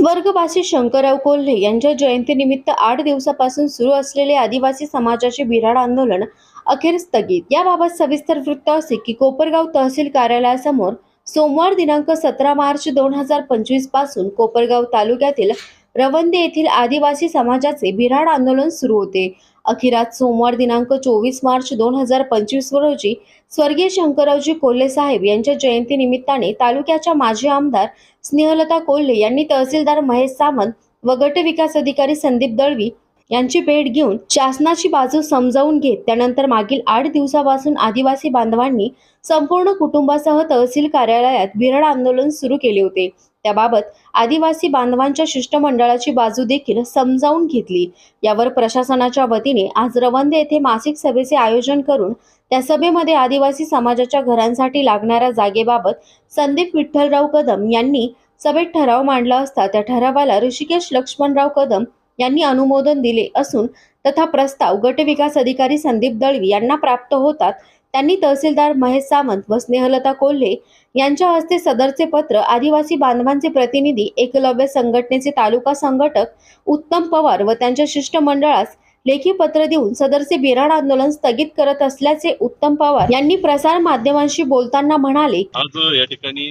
स्वर्गवासी शंकरराव कोल्हे यांच्या जयंतीनिमित्त आठ दिवसापासून सुरू असलेले आदिवासी समाजाचे बिराड आंदोलन अखेर स्थगित. याबाबत सविस्तर वृत्त असे की कोपरगाव तहसील कार्यालयासमोर सोमवार दिनांक सतरा मार्च दोन हजार पंचवीसपासून कोपरगाव तालुक्यातील रवंदे येथील आदिवासी समाजाचे बिराड आंदोलन सुरू होते. अखेरात सोमवार दिनांक चोवीस मार्च दोन हजार पंचवीस रोजी स्वर्गीय शंकररावजी कोल्हे साहेब यांच्या जयंतीनिमित्ताने तालुक्याच्या माजी आमदार स्नेहलता कोल्हे यांनी तहसीलदार महेश सामंत व गट विकास अधिकारी संदीप दळवी यांची भेट घेऊन शासनाची बाजू समजावून घेत त्यानंतर मागील आठ दिवसापासून आदिवासी बांधवांनी संपूर्ण कुटुंबासह तहसील कार्यालयात बिरड आंदोलन सुरू केले होते. त्याबाबत आदिवासी बांधवांच्या शिष्टमंडळाची बाजू देखील समजावून घेतली. यावर प्रशासनाच्या वतीने आज रवंदे येथे मासिक सभेचे आयोजन करून त्या सभेमध्ये आदिवासी समाजाच्या घरांसाठी लागणाऱ्या जागेबाबत संदीप विठ्ठलराव कदम यांनी सभेत ठराव मांडला असता त्या ठरावाला ऋषिकेश लक्ष्मणराव कदम यांनी अनुमोदन दिले असून तथा प्रस्ताव गट विकास अधिकारी संदीप दळवी यांना प्राप्त होतात. त्यांनी तहसीलदार महेश सावंत व स्नेहलता कोल्हे यांच्या हस्ते सदरचे पत्र आदिवासी बांधवांचे प्रतिनिधी एकलव्य संघटनेचे तालुका संघटक उत्तम पवार व त्यांच्या शिष्टमंडळास लेखी पत्र देऊन सदरचे बिराड आंदोलन स्थगित करत असल्याचे उत्तम पवार यांनी प्रसार माध्यमांशी बोलताना म्हणाले. आज या ठिकाणी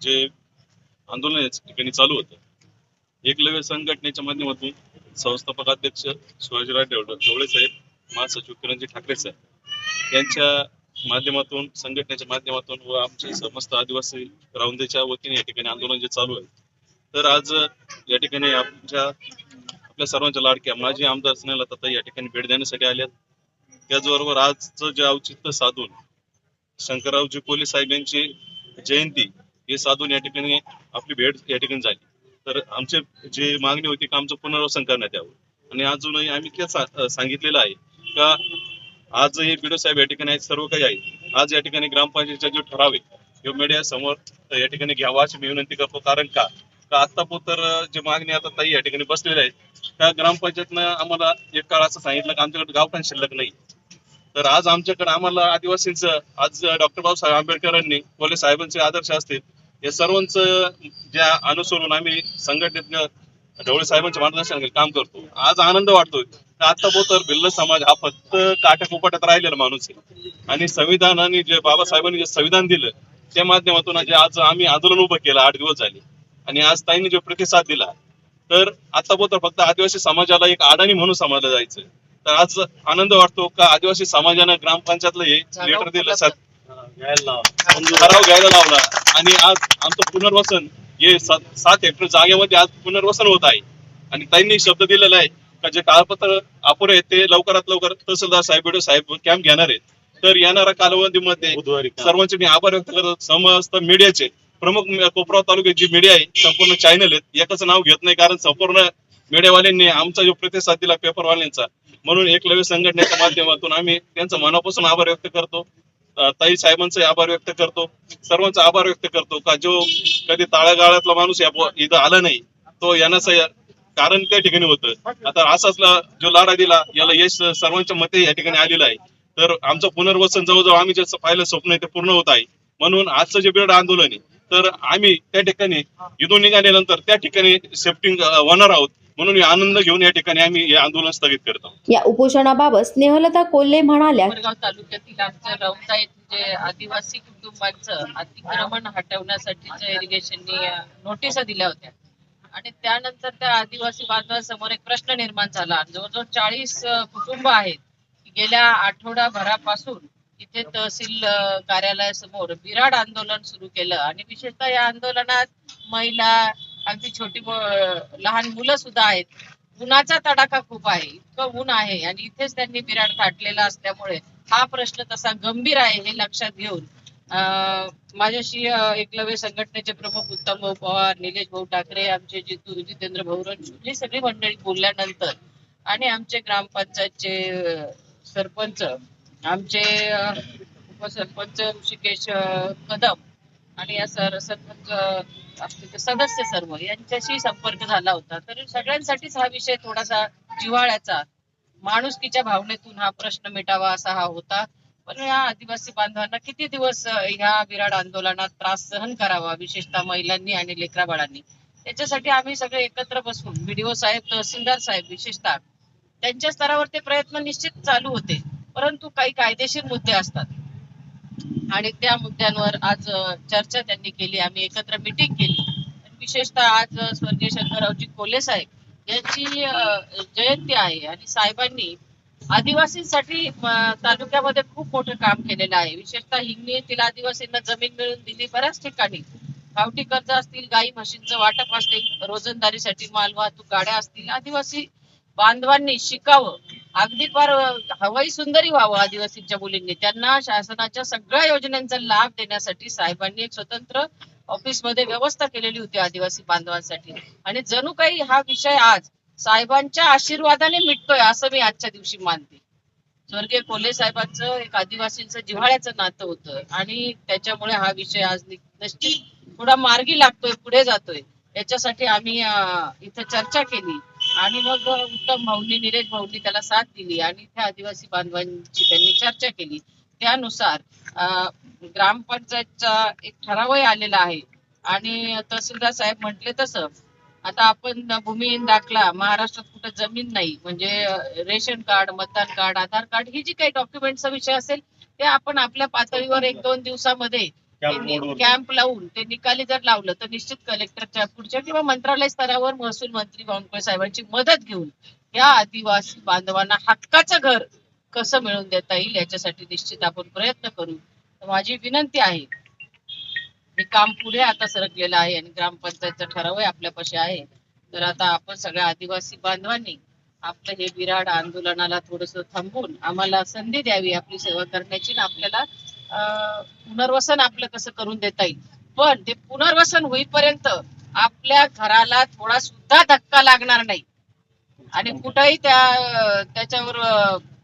जे आंदोलन ठिकाणी चालू होतं एकलव्य संघटनेच्या माध्यमातून संस्थापकाध्यक्ष शिवाजीराव ढवळे ढवळे साहेब महासचिव किरणजी ठाकरे साहेब यांच्या माध्यमातून संघटनेच्या माध्यमातून व आमचे समस्त आदिवासी राऊंदेच्या वतीने या ठिकाणी आंदोलन जे चालू आहे तर आज या ठिकाणी आमच्या आपल्या सर्वांच्या लाडक्या माजी आमदार स्नेहलता या ठिकाणी भेट देण्यासाठी आल्यात. त्याचबरोबर आजचं जे औचित्य साधून शंकररावजी पोलीस साहेब यांची जयंती हे साधून या ठिकाणी आपली भेट या ठिकाणी झाली. तर आमचे जे मागणी होती का आमचं पुनर्वसन करण्यात यावं. आणि अजूनही आम्ही ते सांगितलेलं आहे का आज हे बिडो साहेब या ठिकाणी आहेत सर्व काही आहे आज या ठिकाणी ग्रामपंचायतीचा जो ठराव आहे तो मीडिया समोर या ठिकाणी घ्यावा अशी मी विनंती करतो. कारण का? आता तर जे मागणी आता ताई या ठिकाणी बसलेल्या आहेत त्या ग्रामपंचायतनं आम्हाला एक काळ असं सांगितलं की आमच्याकडे गावठाण शिल्लक नाही. तर आज आमच्याकडे आम्हाला आदिवासींचं आज डॉक्टर बाबासाहेब आंबेडकरांनी कोल्हे साहेबांचे आदर्श असतील या सर्वांचं ज्या अनुसरून आम्ही संघटनेत ढवळे साहेबांच्या मार्गदर्शनाखाली काम करतो. आज आनंद वाटतोय. आता तर भिल्ल समाज हा फक्त काट्या कुपाट्यात राहिलेला माणूस आहे. आणि संविधानाने जे बाबासाहेबांनी जे संविधान दिलं त्या माध्यमातून जे आज आम्ही आंदोलन उभं केलं आठ दिवस झाले. आणि आज ताईंनी जो प्रतिसाद दिला तर आता तर फक्त आदिवासी समाजाला एक अडाणी म्हणून समजलं जायचं. तर आज आनंद वाटतो का आदिवासी समाजानं ग्रामपंचायतला हे लेटर दिलं ठराव घ्यायला लावला. आणि आज आमचं पुनर्वसन हे सात हेक्टर जागेमध्ये आज पुनर्वसन होत आहे. आणि त्यांनी शब्द दिलेला आहे का जे कागदपत्र अपुरे आहेत ते लवकरात लवकर तहसीलदार साहेब साहेब कॅम्प घेणार आहेत. तर येणाऱ्या कालावधीमध्ये सर्वांचे मी आभार व्यक्त करतो. समस्त मीडियाचे प्रमुख कोपराव तालुक्यात जी मीडिया आहे संपूर्ण चॅनल आहेत. एकाच नाव घेत नाही कारण संपूर्ण मीडियावाल्यांनी आमचा जो प्रतिसाद दिला पेपरवाल्यांचा म्हणून एकलव्य संघटनेच्या माध्यमातून आम्ही त्यांचा मनापासून आभार व्यक्त करतो. ताई साहेबांचे आभार व्यक्त करतो. सर्वांचा आभार व्यक्त करतो का जो कधी तळागाळातला माणूस या इथं आला नाही तो येण्याचं कारण त्या ठिकाणी होतं. आता असाच ला- जो लाडा दिला याला यश सर्वांच्या मते या ठिकाणी आलेलं आहे. तर आमचं पुनर्वसन जवळजवळ आम्ही जे पाहिलं स्वप्न आहे ते पूर्ण होत आहे. म्हणून आजचं जे बिरड आंदोलन आहे तर आम्ही त्या ठिकाणी इथून निघाल्यानंतर त्या ठिकाणी सेफ्टिंग होणार आहोत. म्हणून हे आनंद घेऊन या ठिकाणी आम्ही हे आंदोलन स्थगित करत आहोत. या उपोषणाबाबत स्नेहलता कोल्हे म्हणाल्या तालुक्यातील आमच्या रौता येथील जे आदिवासी कुटुंबांचं अतिक्रमण हटवण्यासाठीच्या इरिगेशननी नोटिसा दिल्या होत्या. आणि त्यानंतर त्या आदिवासी बांधवांसमोर एक प्रश्न निर्माण झाला. जवळजवळ चाळीस कुटुंब आहेत. की गेल्या आठवडाभरापासून इथे तहसील कार्यालयासमोर बिराड आंदोलन सुरू केलं. आणि विशेषतः या आंदोलनात महिला अगदी छोटी लहान मुलं सुद्धा आहेत. उन्हाचा तडाखा खूप आहे. इतकं ऊन आहे आणि इथेच त्यांनी बिराड थाटलेला असल्यामुळे हा प्रश्न तसा गंभीर आहे हे लक्षात घेऊन माझ्याशी एकलव्य संघटनेचे प्रमुख उत्तम भाऊ पवार निलेश भाऊ ठाकरे आमचे जितू जितेंद्र भौरन ही सगळी मंडळी बोलल्यानंतर आणि आमचे ग्रामपंचायतचे सरपंच आमचे उपसरपंच ऋषिकेश कदम आणि या सर सरपंच सदस्य सर्व यांच्याशी संपर्क झाला होता. तर सगळ्यांसाठीच हा विषय थोडासा जिव्हाळ्याचा. माणुसकीच्या भावनेतून हा प्रश्न मिटावा असा हा होता. पण या आदिवासी बांधवांना किती दिवस ह्या विराड आंदोलनात त्रास सहन करावा विशेषतः महिलांनी आणि लेकराबाळांनी? त्याच्यासाठी आम्ही सगळे एकत्र बसून बीडीओ साहेब तहसीलदार साहेब विशेषतः त्यांच्या स्तरावर ते प्रयत्न निश्चित चालू होते. परंतु काही कायदेशीर मुद्दे असतात. आणि त्या मुद्द्यांवर आज चर्चा त्यांनी केली. आम्ही एकत्र मिटिंग केली. विशेषतः आज स्वर्गीय शंकररावजी कोले साहेब यांची जयंती आहे आणि साहेबांनी आदिवासींसाठी तालुक्यामध्ये खूप मोठं काम केलेलं आहे. विशेषतः हिंगणी येथील आदिवासींना जमीन मिळवून दिली बऱ्याच ठिकाणी. गावठी कर्ज असतील गाई म्हशींचं वाटप असतील रोजंदारीसाठी मालवाहतूक गाड्या असतील आदिवासी बांधवांनी शिकावं अगदी फार हवाई सुंदरी व्हावं आदिवासींच्या मुलींनी. त्यांना शासनाच्या सगळ्या योजनांचा लाभ देण्यासाठी साहेबांनी एक स्वतंत्र ऑफिसमध्ये व्यवस्था केलेली होती आदिवासी बांधवांसाठी. आणि जणू काही हा विषय आज साहेबांच्या आशीर्वादाने मिटतोय असं मी आजच्या दिवशी मानते. स्वर्गीय कोल्हे साहेबांचं एक आदिवासींचं जिव्हाळ्याचं नातं होतं. आणि त्याच्यामुळे हा विषय आज नक्की निश्चित थोडा मार्गी लागतोय पुढे जातोय. याच्यासाठी आम्ही इथं चर्चा केली. आणि मग उत्तम भाऊंनी निलेश भाऊंनी त्याला साथ दिली आणि त्या आदिवासी बांधवांची त्यांनी चर्चा केली. त्यानुसार ग्रामपंचायतचा एक ठरावही आलेला आहे. आणि तहसीलदार साहेब म्हटले तसं आता आपण भूमिहीन दाखला महाराष्ट्रात कुठं जमीन नाही म्हणजे रेशन कार्ड मतदान कार्ड आधार कार्ड ही जी काही डॉक्युमेंटचा विषय असेल ते आपण आपल्या पातळीवर एक दोन दिवसामध्ये कॅम्प लावून ते निकाली जर लावलं तर निश्चित कलेक्टरच्या पुढच्या किंवा मंत्रालय स्तरावर महसूल मंत्री बावनकुळे साहेबांची मदत घेऊन या आदिवासी बांधवांना हक्काचं घर कसं मिळवून देता येईल याच्यासाठी निश्चित आपण प्रयत्न करू. माझी विनंती आहे हे काम पुढे आता सरकलेलं आहे आणि ग्रामपंचायतचा ठरावही आपल्यापाशी आहे. तर आता आपण सगळ्या आदिवासी बांधवांनी आपलं हे विराट आंदोलनाला थोडस थांबवून आम्हाला संधी द्यावी आपली सेवा करण्याची आणि आपल्याला पुनर्वसन आपलं कसं करून देता येईल? पण ते पुनर्वसन होईपर्यंत आपल्या घराला थोडा सुद्धा धक्का लागणार नाही. आणि कुठंही त्या त्याच्यावर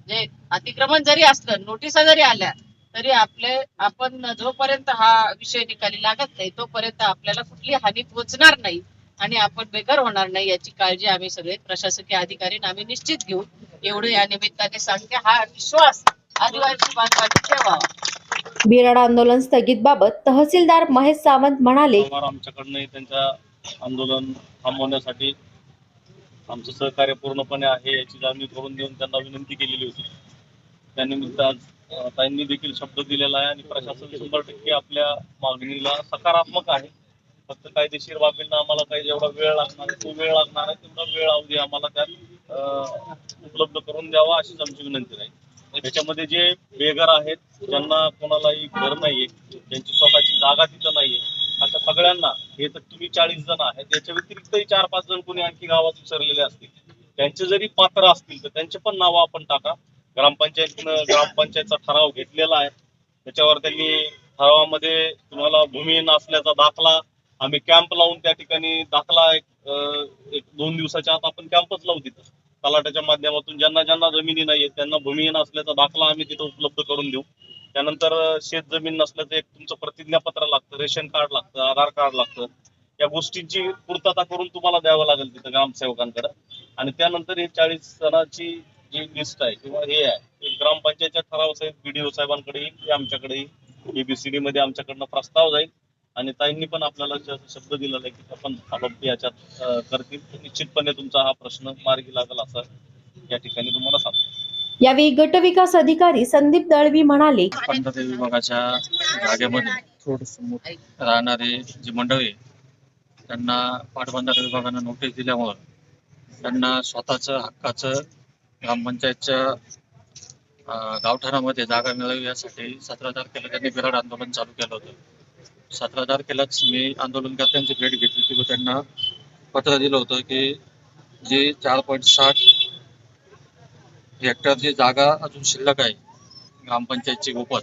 जे अतिक्रमण जरी असलं नोटिसा जरी आल्या तरी आपले आपण जोपर्यंत हा विषय निकाली लागत नाही तोपर्यंत आपल्याला कुठली हानी पोहोचणार नाही आणि आपण बेघर होणार नाही याची काळजी आम्ही सगळे प्रशासकीय अधिकारी आम्ही निश्चित घेऊ एवढं या निमित्ताने सांगते. हा विश्वास आदिवासी बांधवांनी ठेवावा. बिराड आंदोलन स्थगितबाबत तहसीलदार महेश सावंत म्हणाले वारंवार आमच्याकडनं त्यांच्या आंदोलन थांबवण्यासाठी आमचं सहकार्य पूर्णपणे आहे याची जाणीव करून देऊन त्यांना विनंती केलेली होती. त्यानिमित्त आज अं, ताईंनी देखील शब्द दिलेला आहे आणि प्रशासन शंभर टक्के आपल्या मागणीला सकारात्मक आहे. फक्त कायदेशीर बाबींना आम्हाला काही जेवढा वेळ लागणार आहे तो वेळ लागणार आहे तेवढा वेळ अवधी आम्हाला त्यात अं, उपलब्ध करून द्यावा अशीच आमची विनंती राहील त्याच्यामध्ये जे बेघर आहेत ज्यांना कोणालाही घर नाहीये ज्यांची स्वतःची जागा तिथं नाहीये अशा सगळ्यांना हे तर तुम्ही चाळीस जण आहेत याच्या व्यतिरिक्तही चार पाच जण कोणी आणखी गावात विसरलेले असतील. त्यांचे जरी पात्र असतील तर त्यांचे पण नावं आपण टाका. ग्रामपंचायतीनं ग्रामपंचायतचा ठराव घेतलेला आहे. त्याच्यावर त्यांनी ठरावामध्ये तुम्हाला भूमिहीन असल्याचा दाखला आम्ही कॅम्प लावून त्या ठिकाणी दाखला एक एक दोन दिवसाच्या आत आपण कॅम्पच लावू तिथं. तलाट्याच्या माध्यमातून ज्यांना ज्यांना जमिनी नाहीये त्यांना भूमिहीन असल्याचा दाखला आम्ही तिथं उपलब्ध करून देऊ. त्यानंतर शेत जमीन नसल्याचं एक तुमचं प्रतिज्ञापत्र लागतं रेशन कार्ड लागतं आधार कार्ड लागतं. या गोष्टींची पूर्तता करून तुम्हाला द्यावं लागेल तिथं ग्रामसेवकांकडे. आणि त्यानंतर हे चाळीस जणांची जी लिस्ट आहे किंवा हे आहे ग्रामपंचायतच्या ठराव साहेब बीडीओ साहेबांकडे येईल आमच्याकडे येईल एबीसीडी मध्ये आमच्याकडनं प्रस्ताव जाईल. आणि ताईंनी पण आपल्याला शब्द दिलेला आहे की आपण आपण याच्यात करतील. निश्चितपणे तुमचा हा प्रश्न मार्गी लागेल असं या ठिकाणी तुम्हाला सांगतो. यावेळी गट विकास अधिकारी संदीप दळवी म्हणाले पाटबंधारे विभागाच्या जागेमध्ये थोडस राहणारे जी मंडळी आहे, त्यांना पाटबंधारे विभागानं नोटीस दिल्यामुळं त्यांना स्वतःचं हक्काचं ग्रामपंचायतच्या गावठाणामध्ये जागा मिळावी यासाठी सतरा तारखेला त्यांनी बिराड आंदोलन चालू केलं होतं. सतरा केलाच मी आंदोलनकर्त्यांची भेट घेतली होती व त्यांना पत्र दिलं होतं की जी चार पॉईंट साठ हेक्टरची जागा अजून शिल्लक आहे ग्रामपंचायतची गोपत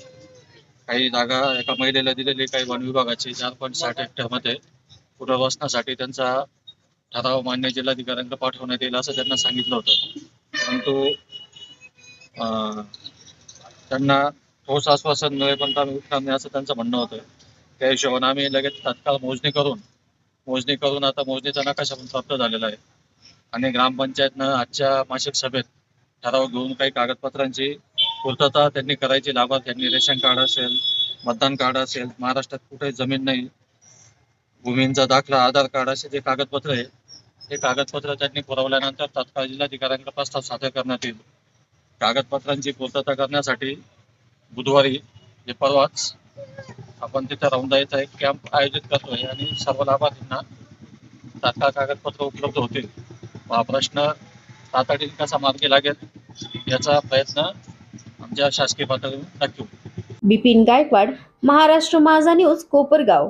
काही जागा एका महिलेला दिलेली काही वन विभागाची चार पॉईंट साठ हेक्टरमध्ये पुनर्वसनासाठी त्यांचा ठराव मान्य जिल्हाधिकाऱ्यांकडे पाठवण्यात येईल असं त्यांना सांगितलं होतं. परंतु अं, त्यांना ठोस आश्वासन मिळेपर्यंत आम्ही उठणार नाही असं त्यांचं म्हणणं होतं. त्या हिशोबाने आम्ही लगेच तात्काळ मोजणी करून मोजणी करून आता मोजणीचा नकाशा पण प्राप्त झालेला आहे. आणि ग्रामपंचायतनं आजच्या मासिक सभेत ठराव घेऊन काही कागदपत्रांची पूर्तता त्यांनी करायची लाभार्थ्यांनी रेशन कार्ड असेल मतदान कार्ड असेल महाराष्ट्रात कुठे जमीन नाही भूमींचा दाखला आधार कार्ड असे जे कागदपत्र आहे हे कागदपत्र त्यांनी पुरवल्यानंतर तात्काळ जिल्हाधिकाऱ्यांकडे प्रस्ताव सादर करण्यात येईल. कागदपत्रांची पूर्तता करण्यासाठी बुधवारी जे परवाच आपण तिथे रौंदाईचा एक कॅम्प आयोजित करतोय आणि सर्व लाभार्थींना तात्काळ कागदपत्र उपलब्ध होतील. हा प्रश्न तातडीने कसा मार्गी लागेल याचा प्रयत्न आमच्या शासकीय पातळीवर नक्की बिपिन गायकवाड महाराष्ट्र माझा न्यूज कोपरगाव.